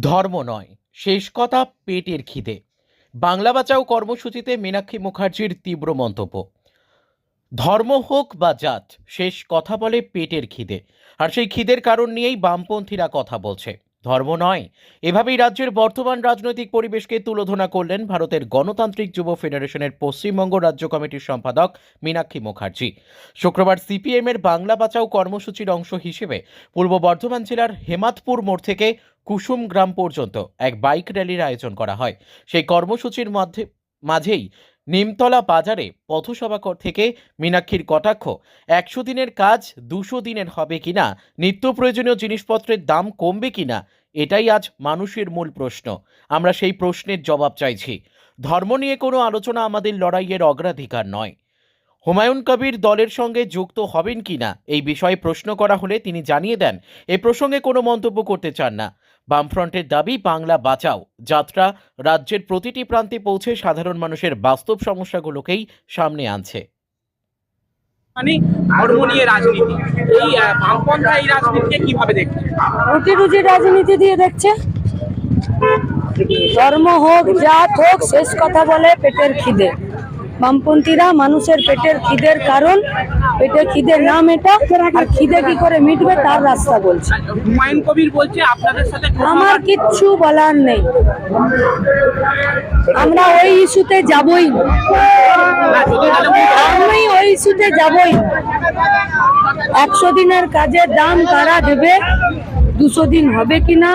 ধর্ম নয়, শেষ কথা পেটের খিদে। বাংলা বাঁচাও কর্মসূচিতে মীনাক্ষী মুখার্জির তীব্র মন্তব্য। ধর্ম হোক বা জাত, শেষ কথা বলে পেটের খিদে। আর সেই খিদের কারণ নিয়েই বামপন্থীরা কথা বলছে। ধর্ম নয়। এভাবেই রাজ্যের বর্তমান রাজনৈতিক পরিবেশকে তুলোধনা করলেন ভারতের গণতান্ত্রিক যুব ফেডারেশনের পশ্চিমবঙ্গ রাজ্য কমিটির সম্পাদক মীনাক্ষী মুখার্জি। শুক্রবার সিপিএমের বাংলা বাঁচাও কর্মসূচির অংশ হিসেবে পূর্ব বর্ধমান জেলার হেমাতপুর মোড় থেকে কুসুম গ্রাম পর্যন্ত এক বাইক র্যালির আয়োজন করা হয়। সেই কর্মসূচির মধ্যে মাঝেই নিমতলা বাজারে পথসভা থেকে মীনাক্ষীর কটাক্ষ, একশো দিনের কাজ দুশো দিনের হবে কিনা, নিত্য প্রয়োজনীয় জিনিসপত্রের দাম কমবে কিনা, এটাই আজ মানুষের মূল প্রশ্ন। আমরা সেই প্রশ্নের জবাব চাইছি। ধর্ম নিয়ে কোনো আলোচনা আমাদের লড়াইয়ের অগ্রাধিকার নয়। হুমায়ুন কবির দলের সঙ্গে যুক্ত হবেন কিনা এই বিষয়ে প্রশ্ন করা হলে তিনি জানিয়ে দেন এ প্রসঙ্গে কোনো মন্তব্য করতে চান না। বামফ্রন্টের দাবি বাংলা বাঁচাও। যাত্রা রাজ্যের প্রতিটি প্রান্তে পৌঁছে সাধারণ মানুষের বাস্তব সমস্যাগুলোকেই সামনে আনছে। মানে ধর্ম নিয়ে রাজনীতি। এই বামপন্থা এই রাজনীতিকে কীভাবে দেখছে রুটি রুজি রাজনীতি দিয়ে দেখছে। ধর্ম হোক জাত হোক শেষ কথা বলে পেটের খিদে। বামপন্থীরা মানুষের পেটের খিদের কারণ পেটের খিদের নাম এটা আর খিদে কি করে মিটবে তার রাস্তা বলছে। হুমায়ুন কবির বলছে আপনাদের সাথে আমার কিচ্ছু বলার নেই। আমরা ওই ইস্যুতে যাবই। আমি ওই ইস্যুতে যাবই। একশো দিনের কাজের দাম কারা দেবে? দুশো দিন হবে কিনা?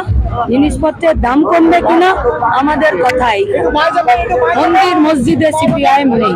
জিনিসপত্রের দাম কমবে কিনা আমাদের কথাই। মন্দির মসজিদে সিপিআইএম নেই।